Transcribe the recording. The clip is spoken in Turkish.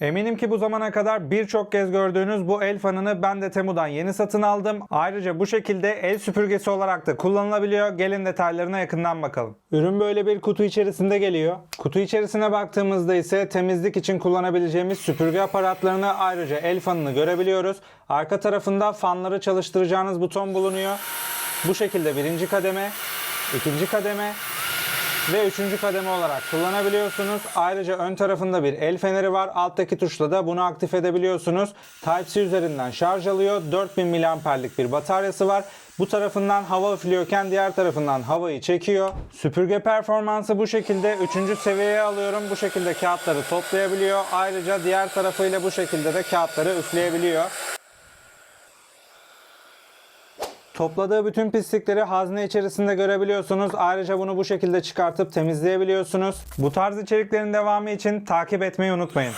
Eminim ki bu zamana kadar birçok kez gördüğünüz bu el fanını ben de Temu'dan yeni satın aldım. Ayrıca bu şekilde el süpürgesi olarak da kullanılabiliyor. Gelin detaylarına yakından bakalım. Ürün böyle bir kutu içerisinde geliyor. Kutu içerisine baktığımızda ise temizlik için kullanabileceğimiz süpürge aparatlarını ayrıca el fanını görebiliyoruz. Arka tarafında fanları çalıştıracağınız buton bulunuyor. Bu şekilde birinci kademe, ikinci kademe ve üçüncü kademe olarak kullanabiliyorsunuz. Ayrıca ön tarafında bir el feneri var. Alttaki tuşla da bunu aktif edebiliyorsunuz. Type-C üzerinden şarj alıyor. 4000 mAh'lik bir bataryası var. Bu tarafından hava üflüyorken diğer tarafından havayı çekiyor. Süpürge performansı bu şekilde. Üçüncü seviyeye alıyorum. Bu şekilde kağıtları toplayabiliyor. Ayrıca diğer tarafıyla bu şekilde de kağıtları üfleyebiliyor. Topladığı bütün pislikleri hazne içerisinde görebiliyorsunuz. Ayrıca bunu bu şekilde çıkartıp temizleyebiliyorsunuz. Bu tarz içeriklerin devamı için takip etmeyi unutmayın.